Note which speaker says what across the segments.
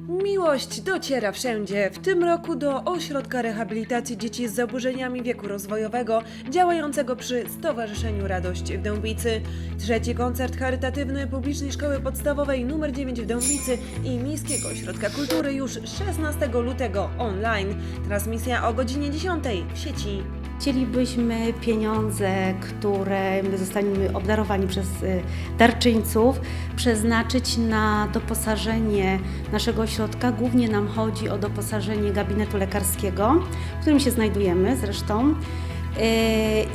Speaker 1: Miłość dociera wszędzie. W tym roku do Ośrodka Rehabilitacji Dzieci z Zaburzeniami Wieku Rozwojowego, działającego przy Stowarzyszeniu Radość w Dębicy. Trzeci koncert charytatywny Publicznej Szkoły Podstawowej nr 9 w Dębicy i Miejskiego Ośrodka Kultury już 16 lutego online. Transmisja o godzinie 10 w sieci.
Speaker 2: Chcielibyśmy pieniądze, które my zostaniemy obdarowani przez y, darczyńców, przeznaczyć na doposażenie naszego ośrodka. Głównie nam chodzi o doposażenie gabinetu lekarskiego, w którym się znajdujemy zresztą. Y,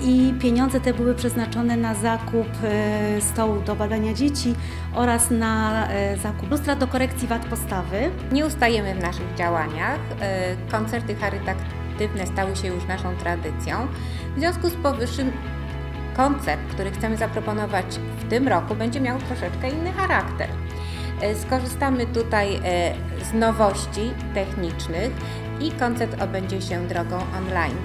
Speaker 2: I pieniądze te były przeznaczone na zakup y, stołu do badania dzieci oraz na zakup lustra do korekcji wad postawy.
Speaker 3: Nie ustajemy w naszych działaniach. Koncerty charytatywne stały się już naszą tradycją. W związku z powyższym koncert, który chcemy zaproponować w tym roku, będzie miał troszeczkę inny charakter. E, Skorzystamy tutaj e, z nowości technicznych i koncert odbędzie się drogą online,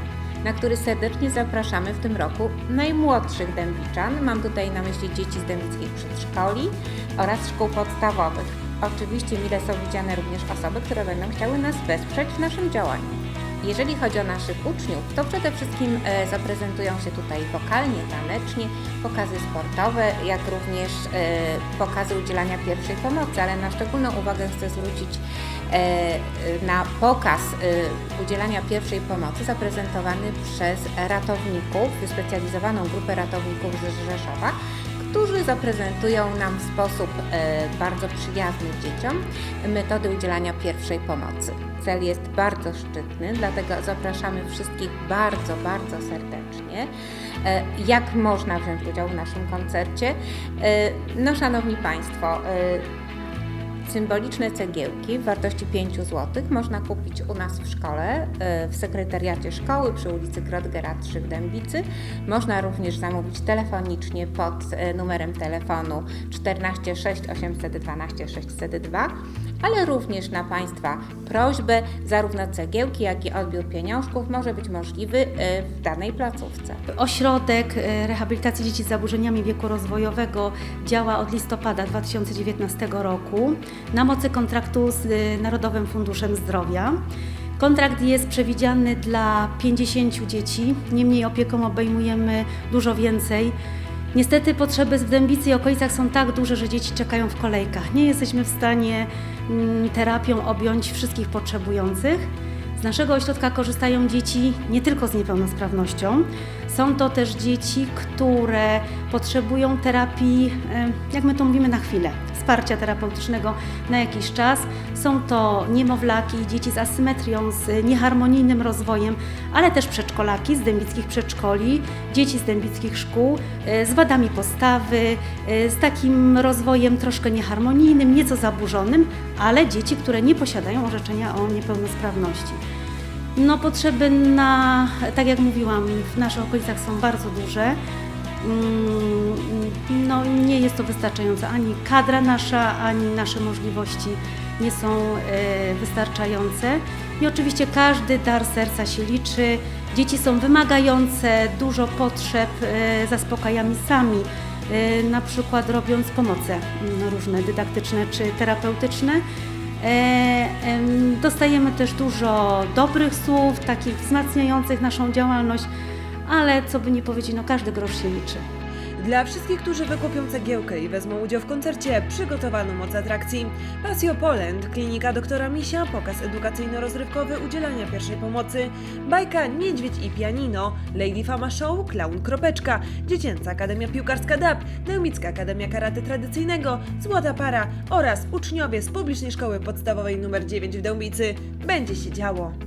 Speaker 3: na który serdecznie zapraszamy w tym roku najmłodszych dębiczan. Mam tutaj na myśli dzieci z dębickich przedszkoli oraz szkół podstawowych. Oczywiście mile są widziane również osoby, które będą chciały nas wesprzeć w naszym działaniu. Jeżeli chodzi o naszych uczniów, to przede wszystkim e, zaprezentują się tutaj wokalnie, tanecznie, pokazy sportowe, jak również e, pokazy udzielania pierwszej pomocy, ale na szczególną uwagę chcę zwrócić e, na pokaz udzielania pierwszej pomocy zaprezentowany przez ratowników, wyspecjalizowaną grupę ratowników z Rzeszowa, którzy zaprezentują nam w sposób e, bardzo przyjazny dzieciom metody udzielania pierwszej pomocy. Cel jest bardzo szczytny, dlatego zapraszamy wszystkich bardzo, bardzo serdecznie. E, jak można wziąć udział w naszym koncercie? E, no, Szanowni Państwo, Symboliczne cegiełki w wartości 5 zł można kupić u nas w szkole, e, w sekretariacie szkoły przy ulicy Krodgera 3 w Dębicy. Można również zamówić telefonicznie pod e, numerem telefonu 14 6 812 602, ale również na Państwa prośbę zarówno cegiełki, jak i odbiór pieniążków może być możliwy e, w danej placówce.
Speaker 2: Ośrodek Rehabilitacji Dzieci z Zaburzeniami Wieku Rozwojowego działa od listopada 2019 roku na mocy kontraktu z e, Narodowym Funduszem Zdrowia. Kontrakt jest przewidziany dla 50 dzieci, niemniej opieką obejmujemy dużo więcej. Niestety potrzeby w Dębicy i okolicach są tak duże, że dzieci czekają w kolejkach. Nie jesteśmy w stanie mm, terapią objąć wszystkich potrzebujących. Z naszego ośrodka korzystają dzieci nie tylko z niepełnosprawnością. Są to też dzieci, które potrzebują terapii, jak my to mówimy, na chwilę, wsparcia terapeutycznego na jakiś czas. Są to niemowlaki, dzieci z asymetrią, z nieharmonijnym rozwojem, ale też przedszkolaki z dębickich przedszkoli, dzieci z dębickich szkół, e, z wadami postawy, e, z takim rozwojem troszkę nieharmonijnym, nieco zaburzonym, ale dzieci, które nie posiadają orzeczenia o niepełnosprawności. No potrzeby na, tak jak mówiłam, w naszych okolicach są bardzo duże. Mm, No nie jest to wystarczające. Ani kadra nasza, ani nasze możliwości nie są e, wystarczające. I oczywiście każdy dar serca się liczy. Dzieci są wymagające, dużo potrzeb e, zaspokajamy sami. e, Na przykład robiąc pomoce mm, różne dydaktyczne czy terapeutyczne. Em, Dostajemy też dużo dobrych słów, takich wzmacniających naszą działalność, ale co by nie powiedzieć, no każdy grosz się liczy.
Speaker 1: Dla wszystkich, którzy wykupią cegiełkę i wezmą udział w koncercie, przygotowano moc atrakcji. Pasio Poland, klinika doktora Misia, pokaz edukacyjno-rozrywkowy udzielania pierwszej pomocy, bajka Niedźwiedź i pianino, Lady Fama Show, Clown Kropeczka, Dziecięca Akademia Piłkarska DAP, Dębicka Akademia Karate Tradycyjnego, Złota Para oraz uczniowie z Publicznej Szkoły Podstawowej nr 9 w Dębicy. Będzie się działo.